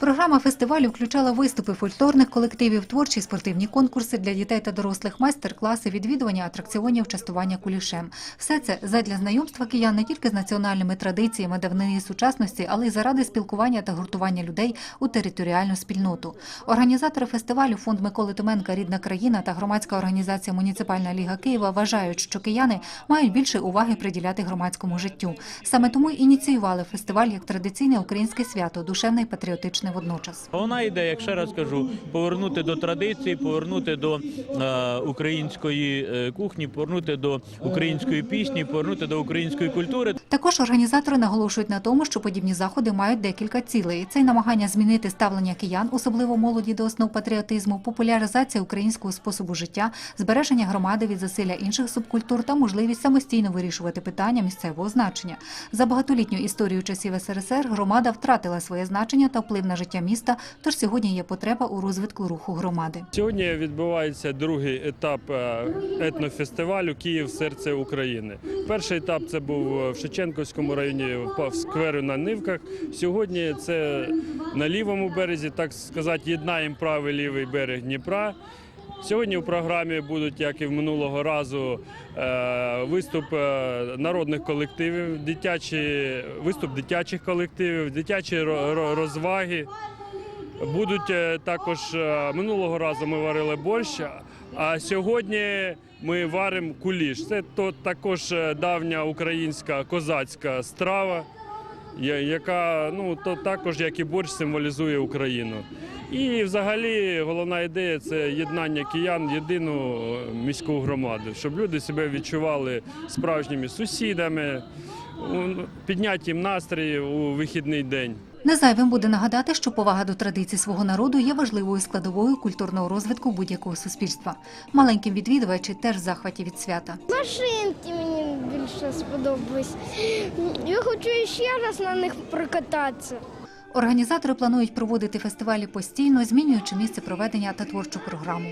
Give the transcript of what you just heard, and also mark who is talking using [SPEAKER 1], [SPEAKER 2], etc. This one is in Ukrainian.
[SPEAKER 1] Програма фестивалю включала виступи фольклорних колективів, творчі спортивні конкурси для дітей та дорослих, майстер-класи, відвідування атракціонів, частування кулішем. Все це задля знайомства киян не тільки з національними традиціями давнини сучасності, але й заради спілкування та гуртування людей у територіальну спільноту. Організатори фестивалю фонд Миколи Томенка Рідна країна та громадська організація Муніципальна ліга Києва вважають, що кияни мають більше уваги приділяти громадському життю. Саме тому ініціювали фестиваль як традиційне українське свято, душевне і патріотичне водночас.
[SPEAKER 2] Вона йде, як ще раз кажу, повернути до традиції, повернути до е, української е, кухні, повернути до української пісні, повернути до української культури.
[SPEAKER 1] Також організатори наголошують на тому, що подібні заходи мають декілька цілей. Це й намагання змінити ставлення киян, особливо молоді до основ патріотизму, популяризація українського способу життя, збереження громади від засилля інших субкультур та можливість самостійно вирішувати питання місцевого значення. За багатолітню історію часів СРСР громада втратила своє значення та вплив на життя міста. Тож сьогодні є потреба у розвитку руху громади.
[SPEAKER 3] Сьогодні відбувається другий етап е, етнофестивалю Київ серце України. Перший етап це був в Шевченківському районі в скверу на Нивках. Сьогодні це на лівому березі, так сказати, єднаємо правий лівий берег Дніпра. Сьогодні у програмі будуть, як і в минулого разу, е, виступ е, народних колективів, дитячі, виступ дитячих колективів, дитячі ро- ро- розваги. Будуть е, також минулого разу ми варили борщ, а сьогодні ми варимо куліш. Це то також давня українська козацька страва, яка ну то також, як і борщ, символізує Україну. І взагалі головна ідея це єднання киян в єдину е, міську громаду, щоб люди себе відчували справжніми сусідами, підняті їм у вихідний день.
[SPEAKER 1] Незайвим буде нагадати, що повага до традицій свого народу є важливою складовою культурного розвитку будь-якого суспільства. Маленьким відвідувачі теж в захваті від свята.
[SPEAKER 4] Машинки мені більше сподобались. Я хочу ще раз на них прокататися.
[SPEAKER 1] Організатори планують проводити фестивалі постійно, змінюючи місце проведення та творчу програму.